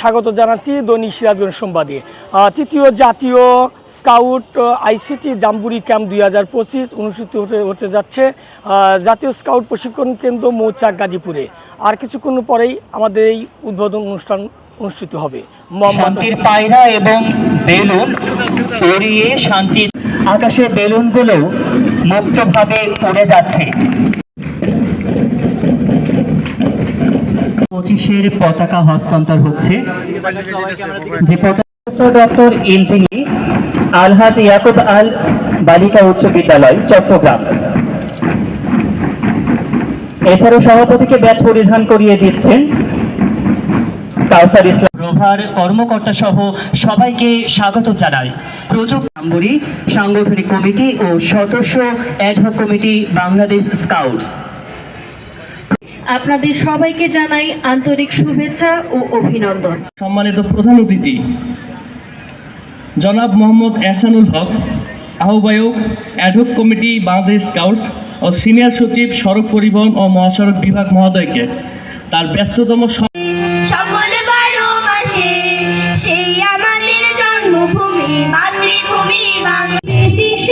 স্বাগত জানাচ্ছি দৈনিক সিরাজগঞ্জ সংবাদে তৃতীয় জাতীয় স্কাউট আইসিটি জাম্বুরি ক্যাম্প দুই হাজার পঁচিশ অনুষ্ঠিত হতে হতে যাচ্ছে। জাতীয় স্কাউট প্রশিক্ষণ কেন্দ্র মৌচাক গাজীপুরে। আর কিছুক্ষণ পরেই আমাদের এই উদ্বোধন অনুষ্ঠান অনুষ্ঠিত হবে। মোহাম্মদ পায়রা এবং বেলুন শান্তির আকাশে বেলুনগুলো মুক্তভাবে উড়ে যাচ্ছে। পঁচিশের পতাকা হস্তান্তর হচ্ছে। যে পতাকা ডক্টর ইঞ্জিনিয়ার আলহাজ ইয়াকুব আল বালিকা উচ্চ বিদ্যালয়, চট্টগ্রাম। এছাড়াও সভাপতিকে ব্যাচ পরিধান করিয়ে দিচ্ছেন কাউসার ইসলাম। প্রভার কর্মকর্তা সহ সবাইকে স্বাগত জানাই। প্রযুক্তি সাংগঠনিক কমিটি ও সদস্য অ্যাডহক কমিটি বাংলাদেশ স্কাউটস। আপনাদের সবাইকে জানাই আন্তরিক শুভেচ্ছা ও অভিনন্দন। সম্মানিত প্রধান অতিথি জনাব মোহাম্মদ এহসানুল হক আহ্বায়ক ad hoc committee Bangladesh scouts ও সিনিয়র সচিব সড়ক পরিবহন ও মহাসড়ক বিভাগ মহোদয়কে। তার ব্যস্ততম সম- মাতৃভূমি বাংলাদেশ।